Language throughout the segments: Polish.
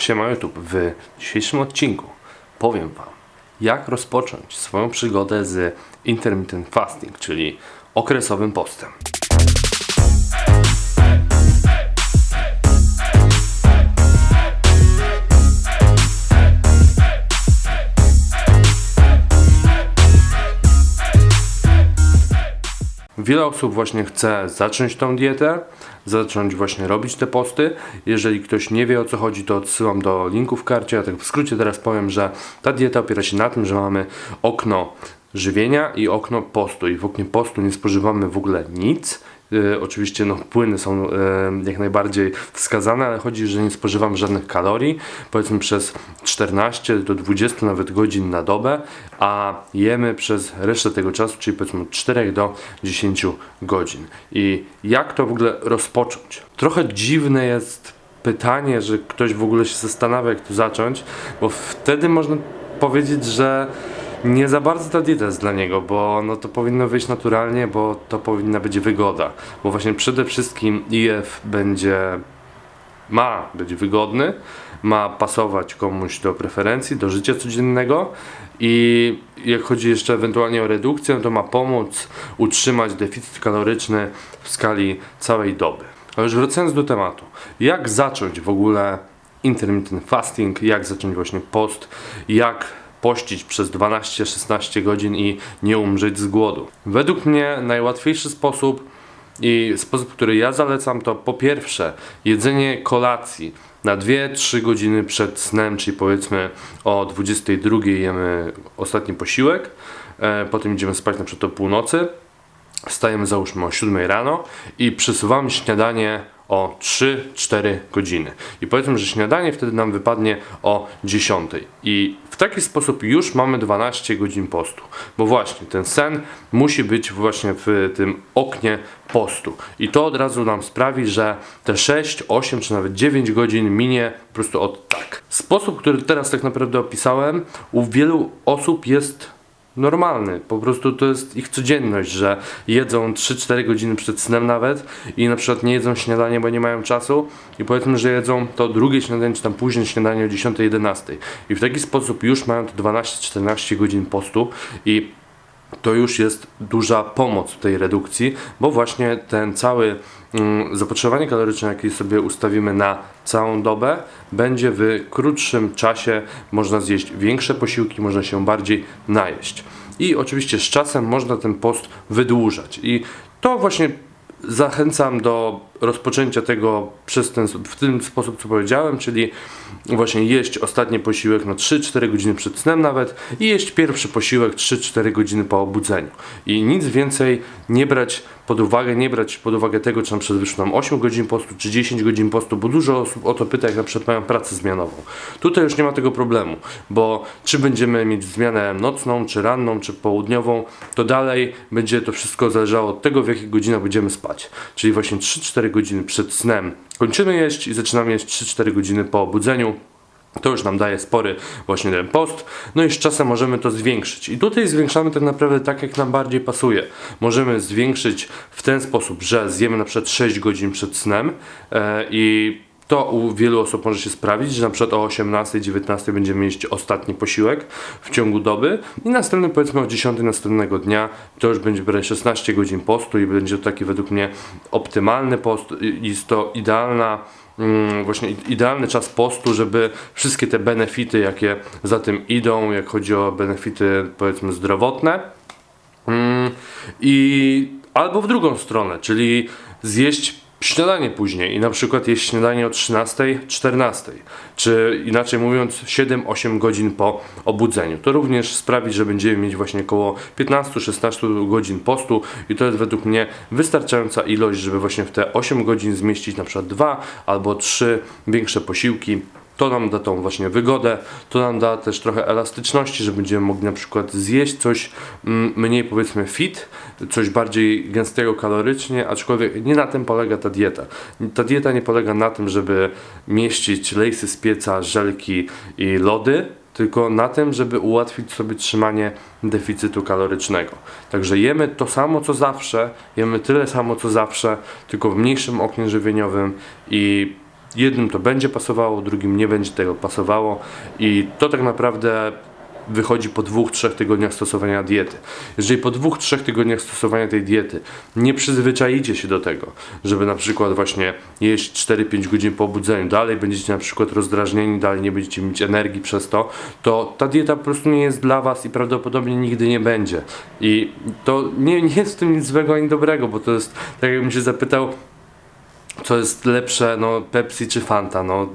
Siema YouTube, w dzisiejszym odcinku powiem Wam, jak rozpocząć swoją przygodę z intermittent fasting, czyli okresowym postem. Wiele osób właśnie chce zacząć tą dietę, zacząć właśnie robić te posty. Jeżeli ktoś nie wie o co chodzi, to odsyłam do linku w karcie. Ja tak w skrócie teraz powiem, że ta dieta opiera się na tym, że mamy okno żywienia i okno postu. I w oknie postu nie spożywamy w ogóle nic. E, oczywiście no, płyny są e, jak najbardziej wskazane, ale chodzi, że nie spożywam żadnych kalorii, powiedzmy przez 14 do 20 nawet godzin na dobę, a jemy przez resztę tego czasu, czyli powiedzmy od 4 do 10 godzin. I jak to w ogóle rozpocząć? Trochę dziwne jest pytanie, że ktoś w ogóle się zastanawia, jak tu zacząć, bo wtedy można powiedzieć, że nie za bardzo ta dieta jest dla niego, bo no to powinno wyjść naturalnie, bo to powinna być wygoda. Bo właśnie przede wszystkim IF będzie ma być wygodny, ma pasować komuś do preferencji, do życia codziennego i jak chodzi jeszcze ewentualnie o redukcję, to ma pomóc utrzymać deficyt kaloryczny w skali całej doby. Ale już wracając do tematu, jak zacząć w ogóle intermittent fasting, jak zacząć właśnie post, jak pościć przez 12-16 godzin i nie umrzeć z głodu. Według mnie najłatwiejszy sposób i sposób, który ja zalecam, to po pierwsze jedzenie kolacji na 2-3 godziny przed snem, czyli powiedzmy o 22 jemy ostatni posiłek, e, potem idziemy spać na przykład o północy, wstajemy załóżmy o 7 rano i przesuwamy śniadanie o 3-4 godziny. I powiedzmy, że śniadanie wtedy nam wypadnie o 10. I w taki sposób już mamy 12 godzin postu. Bo właśnie ten sen musi być właśnie w tym oknie postu. I to od razu nam sprawi, że te 6, 8 czy nawet 9 godzin minie po prostu od tak. Sposób, który teraz tak naprawdę opisałem, u wielu osób jest normalny. Po prostu to jest ich codzienność, że jedzą 3-4 godziny przed snem nawet i na przykład nie jedzą śniadanie, bo nie mają czasu i powiedzmy, że jedzą to drugie śniadanie, czy tam później śniadanie o 10-11. I w taki sposób już mają to 12-14 godzin postu i to już jest duża pomoc tej redukcji, bo właśnie ten cały mm, zapotrzebowanie kaloryczne, jakie sobie ustawimy na całą dobę, będzie w krótszym czasie można zjeść większe posiłki, można się bardziej najeść. I oczywiście z czasem można ten post wydłużać. I to właśnie zachęcam do rozpoczęcia tego przez ten, w ten sposób, co powiedziałem, czyli właśnie jeść ostatni posiłek na 3-4 godziny przed snem nawet i jeść pierwszy posiłek 3-4 godziny po obudzeniu. I nic więcej nie brać pod uwagę, nie brać pod uwagę tego, czy na przykład nam 8 godzin postu, czy 10 godzin postu, bo dużo osób o to pyta, jak na przykład mają pracę zmianową. Tutaj już nie ma tego problemu, bo czy będziemy mieć zmianę nocną, czy ranną, czy południową, to dalej będzie to wszystko zależało od tego, w jakich godzinach będziemy spać. Czyli właśnie 3-4 godziny przed snem kończymy jeść i zaczynamy jeść 3-4 godziny po obudzeniu. To już nam daje spory właśnie ten post. No i z czasem możemy to zwiększyć. I tutaj zwiększamy tak naprawdę tak, jak nam bardziej pasuje. Możemy zwiększyć w ten sposób, że zjemy na przykład 6 godzin przed snem e, i to u wielu osób może się sprawić, że na przykład o 18-19 będziemy jeść ostatni posiłek w ciągu doby i następny powiedzmy o 10 następnego dnia to już będzie brać 16 godzin postu i będzie to taki według mnie optymalny post. Jest to idealna mm, właśnie idealny czas postu, żeby wszystkie te benefity, jakie za tym idą, jak chodzi o benefity powiedzmy zdrowotne mm, i albo w drugą stronę, czyli zjeść śniadanie później i na przykład jeść śniadanie o 13, 14, czy inaczej mówiąc 7-8 godzin po obudzeniu. To również sprawi, że będziemy mieć właśnie około 15-16 godzin postu i to jest według mnie wystarczająca ilość, żeby właśnie w te 8 godzin zmieścić na przykład 2 albo 3 większe posiłki to nam da tą właśnie wygodę, to nam da też trochę elastyczności, że będziemy mogli na przykład zjeść coś mm, mniej powiedzmy fit, coś bardziej gęstego kalorycznie, aczkolwiek nie na tym polega ta dieta. Ta dieta nie polega na tym, żeby mieścić lejsy z pieca, żelki i lody, tylko na tym, żeby ułatwić sobie trzymanie deficytu kalorycznego. Także jemy to samo co zawsze, jemy tyle samo co zawsze, tylko w mniejszym oknie żywieniowym i jednym to będzie pasowało, drugim nie będzie tego pasowało i to tak naprawdę wychodzi po dwóch, trzech tygodniach stosowania diety. Jeżeli po dwóch, trzech tygodniach stosowania tej diety nie przyzwyczaicie się do tego, żeby na przykład właśnie jeść 4-5 godzin po obudzeniu, dalej będziecie na przykład rozdrażnieni, dalej nie będziecie mieć energii przez to, to ta dieta po prostu nie jest dla Was i prawdopodobnie nigdy nie będzie. I to nie, nie jest w tym nic złego ani dobrego, bo to jest, tak jakbym się zapytał, co jest lepsze, no Pepsi czy Fanta, no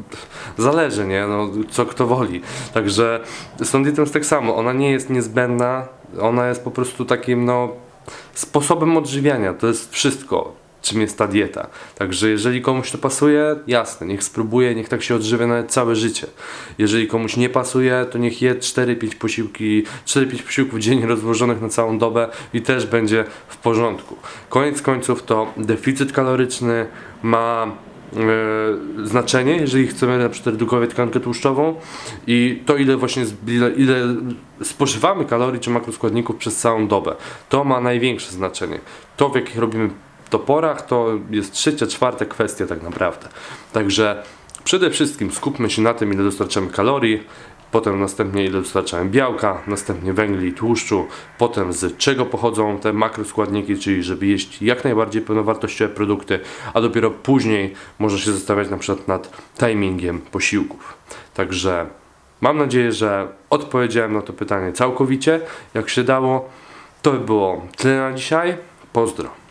zależy, nie, no co kto woli. Także z tą dietą jest tak samo, ona nie jest niezbędna, ona jest po prostu takim, no sposobem odżywiania, to jest wszystko, czym jest ta dieta. Także jeżeli komuś to pasuje, jasne, niech spróbuje, niech tak się odżywia nawet całe życie. Jeżeli komuś nie pasuje, to niech je 4-5 posiłki, 4-5 posiłków dziennie rozłożonych na całą dobę i też będzie w porządku. Koniec końców to deficyt kaloryczny ma e, znaczenie, jeżeli chcemy na przykład redukować tkankę tłuszczową i to ile właśnie ile, ile spożywamy kalorii czy makroskładników przez całą dobę. To ma największe znaczenie. To w jakich robimy to porach to jest trzecia, czwarta kwestia tak naprawdę. Także przede wszystkim skupmy się na tym ile dostarczamy kalorii, potem następnie ile dostarczamy białka, następnie węgli i tłuszczu, potem z czego pochodzą te makroskładniki, czyli żeby jeść jak najbardziej pełnowartościowe produkty, a dopiero później można się zastanawiać na przykład nad timingiem posiłków. Także mam nadzieję, że odpowiedziałem na to pytanie całkowicie, jak się dało. To by było tyle na dzisiaj. Pozdro.